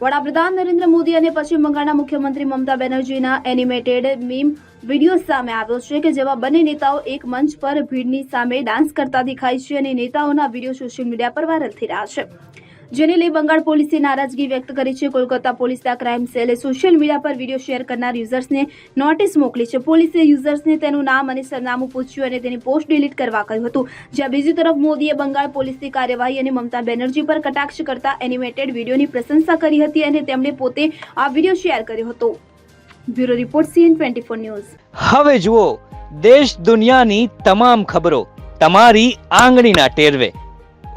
વડાપ્રધાન નરેન્દ્ર મોદી અને પશ્ચિમ બંગાળના મુખ્યમંત્રી મમતા બેનર્જીના એનિમેટેડ મીમ વીડિયો સામે આવ્યો છે કે જેમાં બંને નેતાઓ એક મંચ પર ભીડની સામે ડાન્સ કરતા દેખાય છે અને નેતાઓના વીડિયો સોશિયલ મીડિયા પર વાયરલ થઈ રહ્યા છે. જેને લઈ બંગાળ પોલીસે નારાજગી વ્યક્ત કરી છે. કોલકાતા પોલીસના ક્રાઇમ સેલે સોશિયલ મીડિયા પર વીડિયો શેર કરનાર યુઝર્સને નોટિસ મોકલી છે. પોલીસે યુઝર્સને તેનું નામ અને સરનામું પૂછ્યું અને તેની પોસ્ટ ડિલીટ કરવા કહ્યું હતું. જ્યાં બીજી તરફ મોદીએ બંગાળ પોલીસની કાર્યવાહી અને મમતા બેનર્જી પર કટાક્ષ કરતા એનિમેટેડ વિડીયોની પ્રશંસા કરી હતી અને તેમણે પોતે આ વીડિયો શેર કર્યો હતો. Bureau report CN twenty news. હવે જુઓ, દેશ દુનિયાની તમામ ખબરો તમારી આંગળીના ટેરવે.